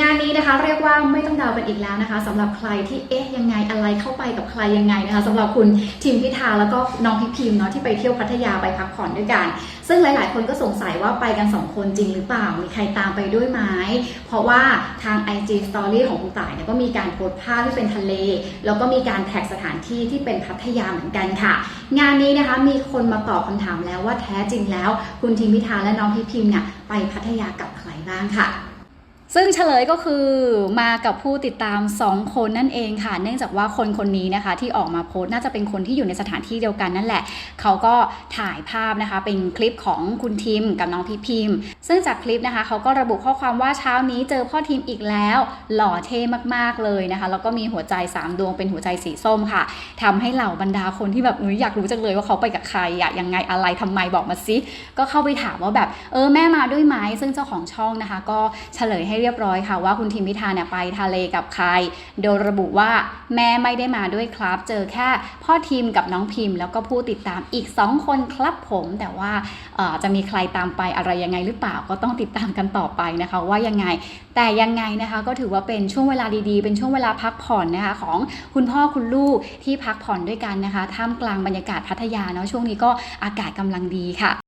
งานนี้นะคะเรียกว่าไม่ต้องเดากันอีกแล้วนะคะสำหรับใครที่เอ๊ะยังไงอะไรเข้าไปกับใครยังไงนะคะสำหรับคุณทิมพิธาแล้วก็น้องพิพิมเนาะที่ไปเที่ยวพัทยาไปพักผ่อนด้วยกัน ซึ่งหลายๆ คนก็สงสัยว่าไปกันสองคนจริงหรือเปล่า มีใครตามไปด้วยไหมเพราะว่าทาง IG Story ของคุณต่ายเนี่ยก็มีการโพสต์ภาพที่เป็นทะเล แล้วก็มีการแท็กสถานที่ที่เป็นพัทยาเหมือนกันค่ะ งานนี้นะคะมีคนมาตอบคำถามแล้วว่าแท้จริงแล้ว คุณทิมพิธาและน้องพิพิมเนี่ยไปพัทยากับใครบ้างค่ะ ซึ่งเฉลยก็คือมากับผู้ติดตาม 2 คนนั่นเองค่ะ เนื่องจากว่าคนคนนี้นะคะ ที่ออกมาโพสต์น่าจะเป็นคนที่อยู่ในสถานที่เดียวกันนั่นแหละ เขาก็ถ่ายภาพนะคะ เป็นคลิปของคุณทิมกับน้องพี่พิมซึ่งจากคลิปนะคะ เขาก็ระบุข้อความว่าเช้านี้เจอพ่อทิมอีกแล้ว หล่อเท่มากๆเลยนะคะแล้วก็มีหัวใจ 3 ดวงเป็นหัวใจสีส้มค่ะทำให้เหล่าบรรดาคนที่แบบอยอยากรู้จังเลยว่าเขาไปกับใครอะยังไงอะไรทำไมบอกมาสิก็เข้าไปถามว่าแบบเออแม่มาด้วยไหมซึ่งเจ้าของช่องนะคะ ก็เฉลยให้เรียบร้อยค่ะว่าคุณทิมพิธาเนี่ยไปทะเลกับใคร โดยระบุว่าแม่ไม่ได้มาด้วยครับ เจอแค่พ่อทีมกับน้องพิมพ์ แล้วก็ผู้ติดตามอีก 2 คนครับผม แต่ว่าจะมีใครตามไปอะไรยังไงหรือเปล่าก็ต้องติดตามกันต่อไปนะคะว่ายังไง แต่ยังไงนะคะก็ถือว่าเป็นช่วงเวลาดีๆ เป็นช่วงเวลาพักผ่อนนะคะของคุณพ่อคุณลูกที่พักผ่อนด้วยกันนะคะท่ามกลางบรรยากาศพัทยาเนาะช่วงนี้ก็อากาศกำลังดีค่ะ